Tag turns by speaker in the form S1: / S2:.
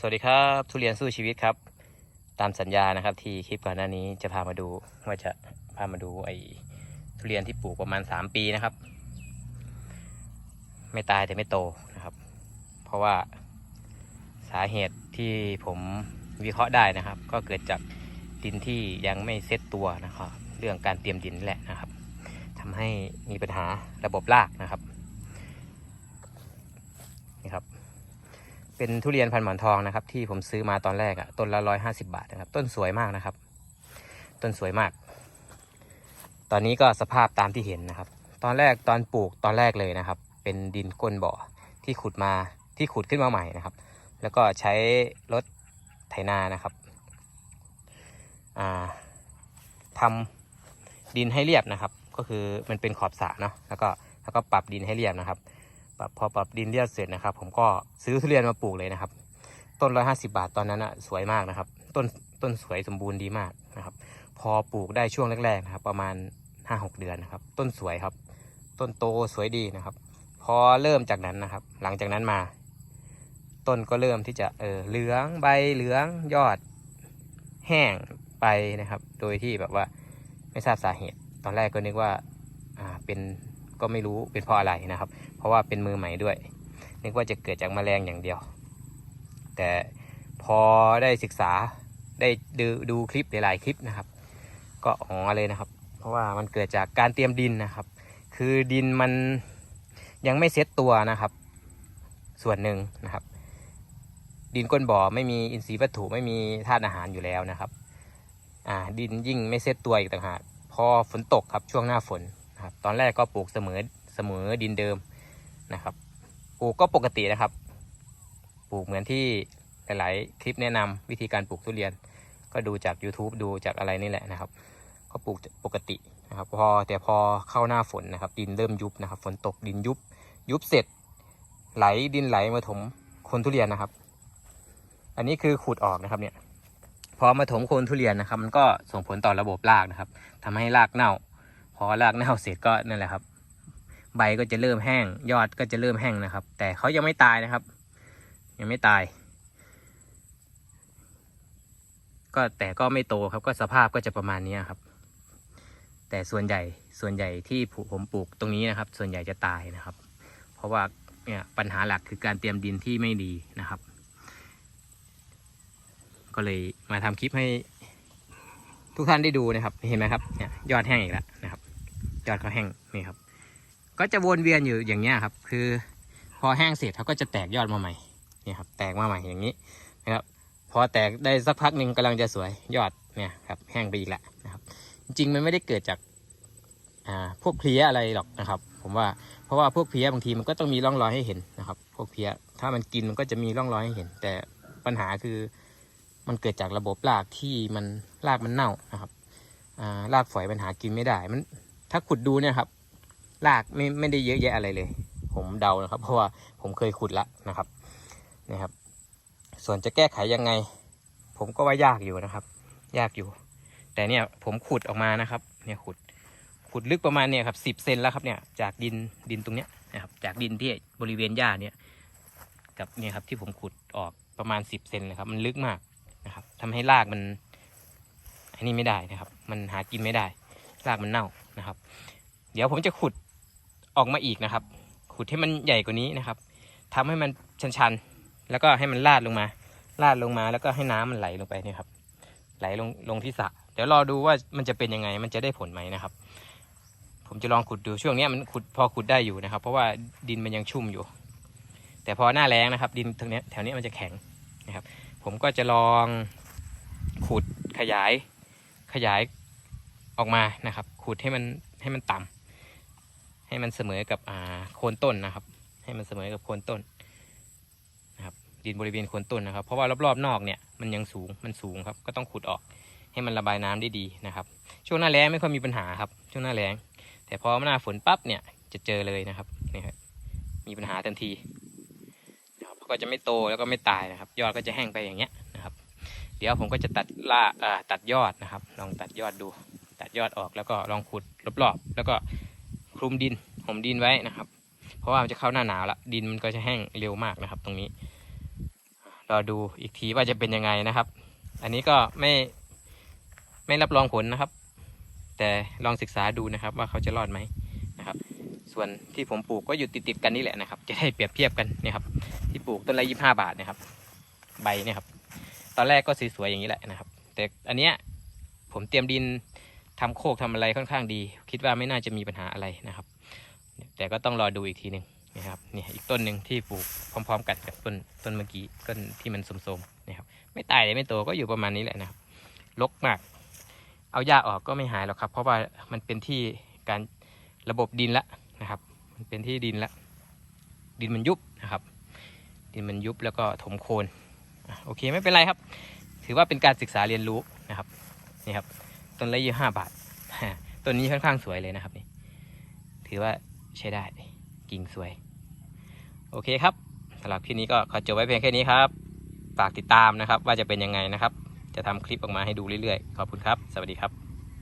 S1: สวัสดีครับทุเรียนสู้ชีวิตครับ ตามสัญญานะครับ ที่คลิปก่อนหน้านี้จะพามาดูว่าจะพามาดูไอ้ทุเรียนที่ปลูกประมาณสามปีนะครับ ไม่ตายแต่ไม่โตนะครับ เพราะว่าสาเหตุที่ผมวิเคราะห์ได้นะครับ ก็เกิดจากดินที่ยังไม่เซตตัวนะครับ เรื่องการเตรียมดินแหละนะครับทำให้มีปัญหาระบบรากนะครับนี่ครับ เป็นทุเรียนพันหมอนทองนะครับ ที่ผมซื้อมาตอนแรกอะต้นละร้อยห้าสิบาทนะครับ ต้นสวยมากนะครับ ต้นสวยมาก ตอนนี้ก็สภาพตามที่เห็นนะครับ ตอนแรกตอนปลูกตอนแรกเลยนะครับ เป็นดินก้นบ่อที่ขุดมาที่ขุดขึ้นมาใหม่นะครับ แล้วก็ใช้รถไถนานะครับอ่าทำดินให้เรียบนะครับ ก็คือมันเป็นขอบสระเนาะแล้วก็แล้วก็ปรับดินให้เรียบนะครับ พอปรับดินเรียบเสร็จนะครับ ผมก็ซื้อทุเรียนมาปลูกเลยนะครับ ต้นร้อยห้าสิบาทตอนนั้นอะสวยมากนะครับ ต้นต้นสวยสมบูรณ์ดีมากนะครับ พอปลูกได้ช่วงแรกๆนะครับ ประมาณห้าหกเดือนนะครับ ต้นสวยครับ ต้นโตสวยดีนะครับ พอเริ่มจากนั้นนะครับ หลังจากนั้นมา ต้นก็เริ่มที่จะเออเหลืองใบเหลืองยอด แห้งไปนะครับ โดยที่แบบว่าไม่ทราบสาเหตุ ตอนแรกก็นึกว่าอ่าเป็น ก็ไม่รู้เป็นเพราะอะไรนะครับ เพราะว่าเป็นมือใหม่ด้วย นึกว่าจะเกิดจากแมลงอย่างเดียว แต่พอได้ศึกษาได้ดูดูคลิปหลายๆคลิปนะครับ ก็อ๋อเลยนะครับ เพราะว่ามันเกิดจากการเตรียมดินนะครับ คือดินมันยังไม่เซ็ตตัวนะครับ ส่วนหนึ่งนะครับ ดินก้นบ่อไม่มีอินทรีย์วัตถุไม่มีธาตุอาหารอยู่แล้วนะครับ อ่าดินยิ่งไม่เซ็ตตัวอีกต่างหากพอฝนตกครับช่วงหน้าฝน นะครับตอนแรกก็ปลูกเสมอเสมอดินเดิมนะครับ ปลูกก็ปกตินะครับ ปลูกเหมือนที่หลาย ๆ คลิปแนะนำวิธีการปลูกทุเรียน ก็ดูจาก YouTube ดูจากอะไรนี่แหละนะครับ ก็ปลูกปกตินะครับ พอแต่พอเข้าหน้าฝนนะครับ ดินเริ่มยุบนะครับ ฝนตกดินยุบ ยุบเสร็จ ไหลดินไหลมาถมโคนทุเรียนนะครับ อันนี้คือขูดออกนะครับเนี่ยพอมาถมโคนทุเรียนนะครับ มันก็ส่งผลต่อระบบรากนะครับทำให้รากเน่า พอรากเน่าเสร็จก็นั่นแหละครับ ใบก็จะเริ่มแห้ง ยอดก็จะเริ่มแห้งนะครับ แต่เขายังไม่ตายนะครับ ยังไม่ตาย ก็แต่ก็ไม่โตครับก็สภาพก็จะประมาณนี้ครับ แต่ส่วนใหญ่ส่วนใหญ่ที่ผมปลูกตรงนี้นะครับ ส่วนใหญ่จะตายนะครับ เพราะว่าเนี่ยปัญหาหลักคือการเตรียมดินที่ไม่ดีนะครับ ก็เลยมาทำคลิปให้ทุกท่านได้ดูนะครับ เห็นไหมครับเนี่ยยอดแห้งอีกแล้วนะ ยอดเขาแห้งนี่ครับ ก็จะวนเวียนอยู่อย่างเงี้ยครับ คือพอแห้งเสร็จเขาก็จะแตกยอดมาใหม่นี่ครับ แตกมาใหม่อย่างนี้นะครับ พอแตกได้สักพักหนึ่งกำลังจะสวยยอดเนี่ยครับแห้งไปอีกแล้วนะครับ จริงๆมันไม่ได้เกิดจากอ่าพวกเพลี้ยอะไรหรอกนะครับ ผมว่าเพราะว่าพวกเพลี้ยบางทีมันก็ต้องมีร่องรอยให้เห็นนะครับ พวกเพลี้ยถ้ามันกินมันก็จะมีร่องรอยให้เห็น แต่ปัญหาคือมันเกิดจากระบบรากที่มันรากมันเน่านะครับอ่ารากฝอยมันหากินไม่ได้มัน ถ้าขุดดูเนี่ยครับรากไม่ไม่ได้เยอะแยะอะไรเลย ผมเดานะครับ เพราะว่าผมเคยขุดละนะครับนะครับ ส่วนจะแก้ไขยังไง ผมก็ว่ายากอยู่นะครับ ยากอยู่ แต่เนี่ยผมขุดออกมานะครับ เนี่ยขุดขุดลึกประมาณเนี่ยครับสิบเซนแล้วครับเนี่ยจากดินดินตรงเนี้ยนะครับ จากดินที่บริเวณหญ้าเนี่ยกับเนี่ยครับที่ผมขุดออกประมาณสิบเซนเลยครับ มันลึกมากนะครับทำให้รากมันอันนี้ไม่ได้นะครับ มันหากินไม่ได้รากมันเน่า นะครับ เดี๋ยวผมจะขุดออกมาอีกนะครับ ขุดให้มันใหญ่กว่านี้นะครับทำให้มันชันๆ แล้วก็ให้มันลาดลงมา ลาดลงมาแล้วก็ให้น้ำมันไหลลงไปนี่ครับไหลลงลงที่สระเดี๋ยวรอดูว่ามันจะเป็นยังไงมันจะได้ผลไหมนะครับ ผมจะลองขุดดูช่วงนี้มันขุดพอขุดได้อยู่นะครับ เพราะว่าดินมันยังชุ่มอยู่ แต่พอหน้าแล้งนะครับ ดินตรงนี้แถวนี้มันจะแข็งนะครับ ผมก็จะลองขุดขยายขยาย ออกมานะครับขุดให้มันให้มันต่ำให้มันเสมอกับอ่าโคนต้นนะครับ ให้มันเสมอกับโคนต้นนะครับดินบริเวณโคนต้นนะครับ เพราะว่ารอบๆนอกเนี่ยมันยังสูงมันสูงครับ ก็ต้องขุดออกให้มันระบายน้ำได้ดีนะครับ ช่วงหน้าแล้งไม่ค่อยมีปัญหาครับ ช่วงหน้าแล้ง แต่พอหน้าฝนปั๊บเนี่ยจะเจอเลยนะครับนี่ครับมีปัญหาทันทีนะครับก็จะไม่โตแล้วก็ไม่ตายนะครับ ยอดก็จะแห้งไปอย่างเงี้ยนะครับ เดี๋ยวผมก็จะตัดล่าอ่าตัดยอดนะครับ ลองตัดยอดดู ตัดยอดออกแล้วก็ลองขุดรอบๆแล้วก็คลุมดินห่มดินไว้นะครับ เพราะว่ามันจะเข้าหน้าหนาวละดินมันก็จะแห้งเร็วมากนะครับ ตรงนี้รอดูอีกทีว่าจะเป็นยังไงนะครับ อันนี้ก็ไม่ไม่รับรองผลนะครับ แต่ลองศึกษาดูนะครับ ว่าเขาจะรอดไหมนะครับ ส่วนที่ผมปลูกก็อยู่ติดๆกันนี่แหละนะครับ จะได้เปรียบเทียบกันเนี่ยครับ ที่ปลูกต้นละยี่ห้าบาทนะครับ ใบเนี่ยครับ ตอนแรกก็สวยๆอย่างนี้แหละนะครับ แต่อันเนี้ยผมเตรียมดิน ทำโคกทำอะไรค่อนข้างดี คิดว่าไม่น่าจะมีปัญหาอะไรนะครับ แต่ก็ต้องรอดูอีกทีหนึ่งนะครับเนี่ยอีกต้นหนึ่งที่ปลูกพร้อม ๆ กันกับต้นต้นเมื่อกี้ต้นที่มันสมๆนะครับ ไม่ตายเลยไม่โตก็อยู่ประมาณนี้แหละนะครับรกมาก เอาหญ้าออกก็ไม่หายหรอกครับ เพราะว่ามันเป็นที่การระบบดินละนะครับ มันเป็นที่ดินละดินมันยุบนะครับ ดินมันยุบแล้วก็ถมโคนโอเคไม่เป็นไรครับ ถือว่าเป็นการศึกษาเรียนรู้นะครับนี่ครับ ต้นละยี่ห้าบาทต้นนี้ค่อนข้างสวยเลยนะครับนี่ถือว่าใช้ได้กิ่งสวย โอเคครับสำหรับคลิปนี้ก็ขอจบไว้เพียงแค่นี้ครับฝากติดตามนะครับ ว่าจะเป็นยังไงนะครับ จะทำคลิปออกมาให้ดูเรื่อยๆ ขอบคุณครับ สวัสดีครับ